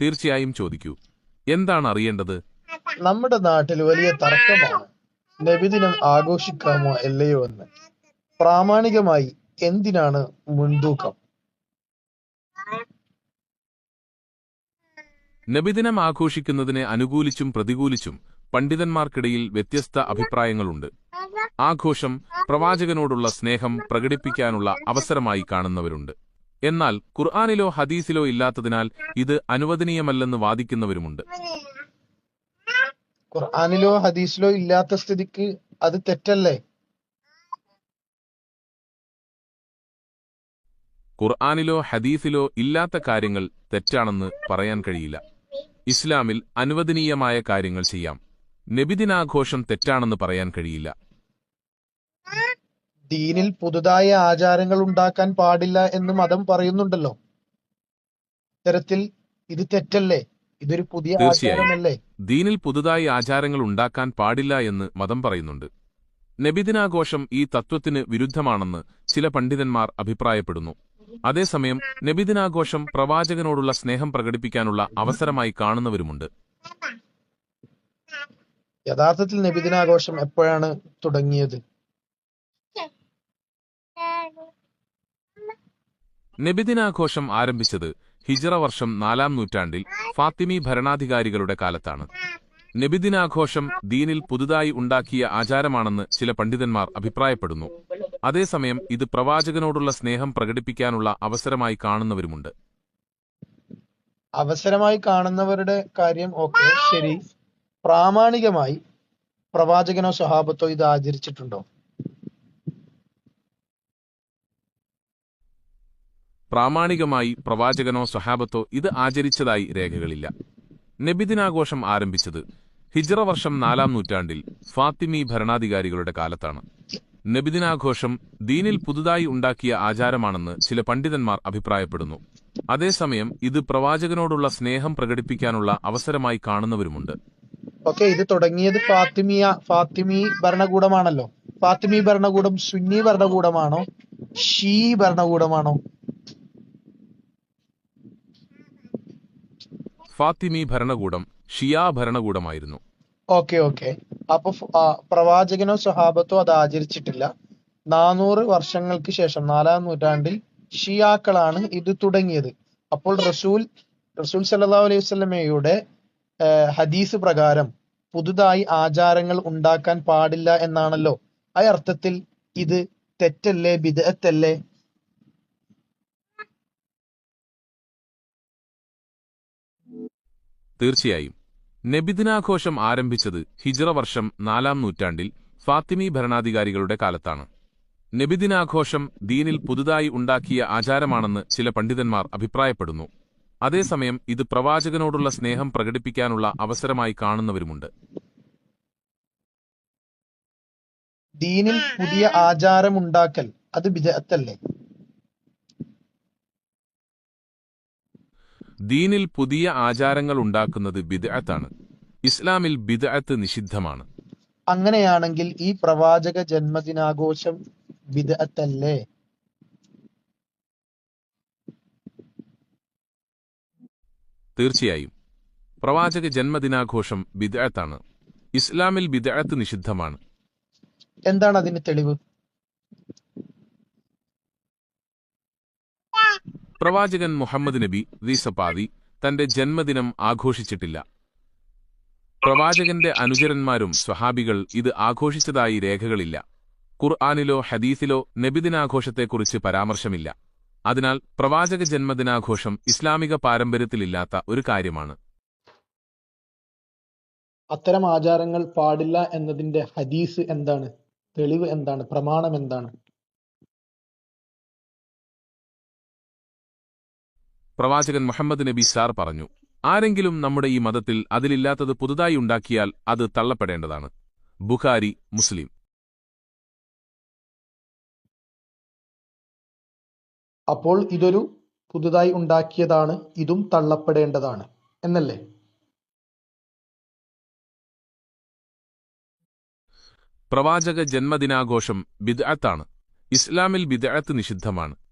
തീർച്ചയായും ചോദിക്കൂ. എന്താണ് അറിയേണ്ടത്? നമ്മുടെ നാട്ടിൽ വലിയ തർക്കമാണ്. നബിദിനം ആഘോഷിക്കാമോ അല്ലയോ എന്ന്. പ്രാമാണികമായി എന്തിനാണ് മുൻതൂക്കം? നബിദിനം ആഘോഷിക്കുന്നതിനെ അനുകൂലിച്ചും പ്രതികൂലിച്ചും പണ്ഡിതന്മാർക്കിടയിൽ വ്യത്യസ്ത അഭിപ്രായങ്ങളുണ്ട്. ആഘോഷം പ്രവാചകനോടുള്ള സ്നേഹം പ്രകടിപ്പിക്കാനുള്ള അവസരമായി കാണുന്നവരുണ്ട്. എന്നാൽ ഖുർആാനിലോ ഹദീസിലോ ഇല്ലാത്തതിനാൽ ഇത് അനുവദനീയമല്ലെന്ന് വാദിക്കുന്നവരുമുണ്ട്. ഖുർആാനിലോ ഹദീസിലോ ഇല്ലാത്ത സ്ഥിതിക്ക് അത് തെറ്റല്ലേ? ഖുർആാനിലോ ഹദീസിലോ ഇല്ലാത്ത കാര്യങ്ങൾ തെറ്റാണെന്ന് പറയാൻ കഴിയില്ല. ഇസ്ലാമിൽ അനുവദനീയമായ കാര്യങ്ങൾ ചെയ്യാം. നബിദിനാഘോഷം തെറ്റാണെന്ന് പറയാൻ കഴിയില്ല. ദീനിൽ പുതുതായ ആചാരങ്ങൾ ഉണ്ടാക്കാൻ പാടില്ല എന്ന് മതം പറയുന്നുണ്ടല്ലോ. ഇത്തരത്തിൽ ഇത് തെറ്റല്ലേ? ഇതൊരു പുതിയ. ആചാരമല്ലേ? ദീനിൽ പുതുതായി ആചാരങ്ങൾ ഉണ്ടാക്കാൻ പാടില്ല എന്ന് മതം പറയുന്നുണ്ട്. നബിദിനാഘോഷം ഈ തത്വത്തിന് വിരുദ്ധമാണെന്ന് ചില പണ്ഡിതന്മാർ അഭിപ്രായപ്പെടുന്നു. അതേസമയം നബിദിനാഘോഷം പ്രവാചകനോടുള്ള സ്നേഹം പ്രകടിപ്പിക്കാനുള്ള അവസരമായി കാണുന്നവരുമുണ്ട്. യഥാർത്ഥത്തിൽ നബിദിനാഘോഷം എപ്പോഴാണ് തുടങ്ങിയത്? നബിദിനാഘോഷം ആരംഭിച്ചത് ഹിജറ വർഷം നാലാം നൂറ്റാണ്ടിൽ ഫാത്തിമി ഭരണാധികാരികളുടെ കാലത്താണ്. നബിദിനാഘോഷം ദീനിൽ പുതുതായി ഉണ്ടാക്കിയ ആചാരമാണെന്ന് ചില പണ്ഡിതന്മാർ അഭിപ്രായപ്പെടുന്നു. അതേസമയം ഇത് പ്രവാചകനോടുള്ള സ്നേഹം പ്രകടിപ്പിക്കാനുള്ള അവസരമായി കാണുന്നവരുമുണ്ട്. അവസരമായി കാണുന്നവരുടെ കാര്യം ഓക്കെ ശരി. പ്രാമാണികമായി പ്രവാചകനോ സ്വഹാബത്തോ ഇത് ആചരിച്ചിട്ടുണ്ടോ? പ്രാമാണികമായി പ്രവാചകനോ സ്വഹാബത്തോ ഇത് ആചരിച്ചതായി രേഖകളില്ല. നബിദിനാഘോഷം ആരംഭിച്ചത് ഹിജ്റ വർഷം നാലാം നൂറ്റാണ്ടിൽ ഫാത്തിമി ഭരണാധികാരികളുടെ കാലത്താണ്. നബിദിനാഘോഷം ദീനിൽ പുതുതായി ഉണ്ടാക്കിയ ആചാരമാണെന്ന് ചില പണ്ഡിതന്മാർ അഭിപ്രായപ്പെടുന്നു. അതേസമയം ഇത് പ്രവാചകനോടുള്ള സ്നേഹം പ്രകടിപ്പിക്കാനുള്ള അവസരമായി കാണുന്നവരുമുണ്ട്. ഓക്കെ ഇത് തുടങ്ങിയത് ഫാത്തിമിയ ഫാത്തിമി ഭരണകൂടമാണല്ലോ. ഫാത്തിമി ഭരണകൂടം സുന്നി ഭരണകൂടമാണോ ഷീ ഭരണകൂടമാണോ? ഫാത്തിമി ഭരണകൂടം ഷിയാ ഭരണകൂടമായിരുന്നു. Okay okay. അപ്പൊ പ്രവാചകനോ സ്വഹാബത്തോ അത് ആചരിച്ചിട്ടില്ല. നാനൂറ് വർഷങ്ങൾക്ക് ശേഷം നാലാം നൂറ്റാണ്ടിൽ ഷിയാക്കളാണ് ഇത് തുടങ്ങിയത്. അപ്പോൾ റസൂൽ റസൂൽ സല്ലാ അലൈഹി വസല്ലമയുടെ ഹദീസ് പ്രകാരം പുതുതായി ആചാരങ്ങൾ ഉണ്ടാക്കാൻ പാടില്ല എന്നാണല്ലോ. ആ അർത്ഥത്തിൽ ഇത് തെറ്റല്ലേ ബിദഅത്തല്ലേ? തീർച്ചയായും. നബിദിനാഘോഷം ആരംഭിച്ചത് ഹിജറ വർഷം നാലാം നൂറ്റാണ്ടിൽ ഫാത്തിമി ഭരണാധികാരികളുടെ കാലത്താണ്. നബിദിനാഘോഷം ദീനിൽ പുതുതായി ഉണ്ടാക്കിയ ആചാരമാണെന്ന് ചില പണ്ഡിതന്മാർ അഭിപ്രായപ്പെടുന്നു. അതേസമയം ഇത് പ്രവാചകനോടുള്ള സ്നേഹം പ്രകടിപ്പിക്കാനുള്ള അവസരമായി കാണുന്നവരുമുണ്ട്. ദീനിൽ പുതിയ ആചാരം ഉണ്ടാക്കൽ അത് ബിദഅത്തല്ലേ? ദീനിൽ പുതിയ ആചാരങ്ങൾ ഉണ്ടാക്കുന്നത് ബിദ്അത്താണ്. ഇസ്ലാമിൽ ബിദ്അത്ത് നിഷിദ്ധമാണ്. അങ്ങനെയാണെങ്കിൽ ഈ പ്രവാചക ജന്മദിനാഘോഷം ബിദഅത്തല്ലേ? തീർച്ചയായും. പ്രവാചക ജന്മദിനാഘോഷം ബിദ്അത്താണ്. ഇസ്ലാമിൽ ബിദ്അത്ത് നിഷിദ്ധമാണ്. എന്താണ് അതിന് തെളിവ്? പ്രവാചകൻ മുഹമ്മദ് നബി റീസപ്പാതി തന്റെ ജന്മദിനം ആഘോഷിച്ചിട്ടില്ല. പ്രവാചകന്റെ അനുചരന്മാരും സ്വഹാബികൾ ഇത് ആഘോഷിച്ചതായി രേഖകളില്ല. ഖുർആാനിലോ ഹദീസിലോ നബിദിനാഘോഷത്തെക്കുറിച്ച് പരാമർശമില്ല. അതിനാൽ പ്രവാചക ജന്മദിനാഘോഷം ഇസ്ലാമിക പാരമ്പര്യത്തിലില്ലാത്ത ഒരു കാര്യമാണ്. അത്തരം ആചാരങ്ങൾ പാടില്ല എന്നതിന്റെ ഹദീസ് എന്താണ്? തെളിവ് എന്താണ്? പ്രമാണം എന്താണ്? പ്രവാചകൻ മുഹമ്മദ് നബി സാർ പറഞ്ഞു ആരെങ്കിലും നമ്മുടെ ഈ മതത്തിൽ അതിലില്ലാത്തത് പുതുതായി ഉണ്ടാക്കിയാൽ അത് തള്ളപ്പെടേണ്ടതാണ്. ബുഖാരി മുസ്ലിം. അപ്പോൾ ഇതൊരു പുതുതായി ഉണ്ടാക്കിയതാണ് ഇതും തള്ളപ്പെടേണ്ടതാണ് എന്നല്ലേ? പ്രവാചക ജന്മദിനാഘോഷം ബിദ്അത്താണ്. ഇസ്ലാമിൽ ബിദ്അത്ത് നിഷിദ്ധമാണ്.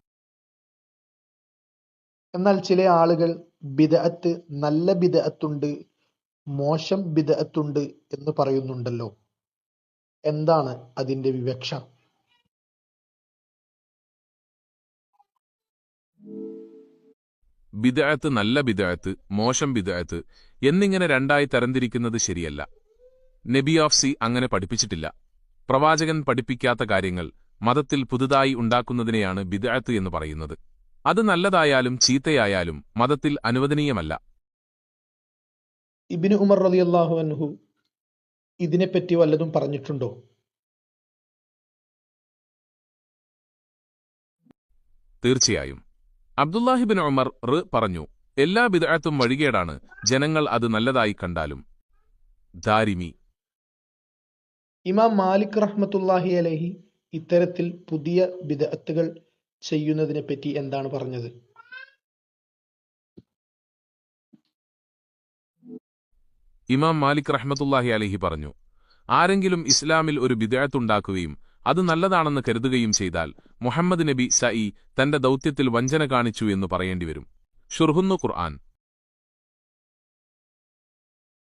എന്നാൽ ചില ആളുകൾ ബിദഅത്ത് നല്ല ബിദഅത്തുണ്ട് മോശം ബിദഅത്തുണ്ട് എന്ന് പറയുന്നുണ്ടല്ലോ. എന്താണ് അതിന്റെ വിവക്ഷ? ബിദഅത്ത് നല്ല ബിദഅത്ത് മോശം ബിദഅത്ത് എന്നിങ്ങനെ രണ്ടായി തരംതിരിക്കുന്നത് ശരിയല്ല. നബി ഓഫ് സി അങ്ങനെ പഠിപ്പിച്ചിട്ടില്ല. പ്രവാചകൻ പഠിപ്പിക്കാത്ത കാര്യങ്ങൾ മതത്തിൽ പുതുതായി ഉണ്ടാക്കുന്നതിനെയാണ് ബിദഅത്ത് എന്ന് പറയുന്നത്. അത് നല്ലതായാലും ചീത്തയായാലും മതത്തിൽ അനുവദനീയമല്ല. ഇബിന് ഉമർ റളിയല്ലാഹു അൻഹു ഇതിനെപ്പറ്റി വല്ലതും പറഞ്ഞിട്ടുണ്ടോ? തീർച്ചയായും. അബ്ദുല്ലാഹിബിൻ ഉമർ റ് പറഞ്ഞു എല്ലാ വിദഗ്ധത്തും വഴികേടാണ് ജനങ്ങൾ അത് നല്ലതായി കണ്ടാലും. ദാരിമി. ഇമാം മാലിക് റഹ്മത്തുല്ലാഹി അലഹി ഇത്തരത്തിൽ പുതിയ ബിദഅത്തുകൾ ചെയ്യുന്നതിനെ പറ്റി എന്താണ് പറഞ്ഞത്? ഇമാം മാലിക് റഹ്മത്തുല്ലാഹി അലഹി പറഞ്ഞു ആരെങ്കിലും ഇസ്ലാമിൽ ഒരു വിദേഴത്തുണ്ടാക്കുകയും അത് നല്ലതാണെന്ന് കരുതുകയും ചെയ്താൽ മുഹമ്മദ് നബി സഈ തന്റെ ദൗത്യത്തിൽ വഞ്ചന കാണിച്ചു എന്ന് പറയേണ്ടിവരും ഷുർഹുന്നു ഖുർആൻ.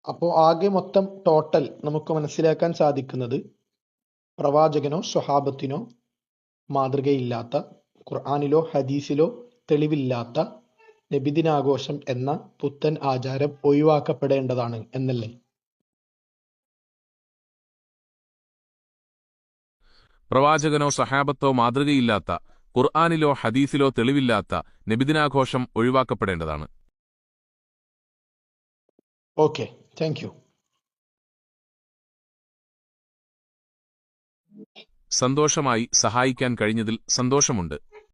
അപ്പോൾ ആകെ മൊത്തം ടോട്ടൽ നമുക്ക് മനസ്സിലാക്കാൻ സാധിക്കുന്നത് പ്രവാചകനോ സ്വഹാബത്തിനോ മാതൃകയില്ലാത്ത ഖുർആാനിലോ ഹദീസിലോ തെളിവില്ലാത്ത നബിദിനാഘോഷം എന്ന പുത്തൻ ആചാരം ഒഴിവാക്കപ്പെടേണ്ടതാണ് എന്നല്ലേ? പ്രവാചകനോ സഹാബത്തോ മാതൃകയില്ലാത്ത ഖുർആാനിലോ ഹദീസിലോ തെളിവില്ലാത്ത നബിദിനാഘോഷം ഒഴിവാക്കപ്പെടേണ്ടതാണ്. ഓക്കെ താങ്ക് യു സന്തോഷമായി സഹായിക്കാൻ കഴിഞ്ഞതിൽ സന്തോഷമുണ്ട്.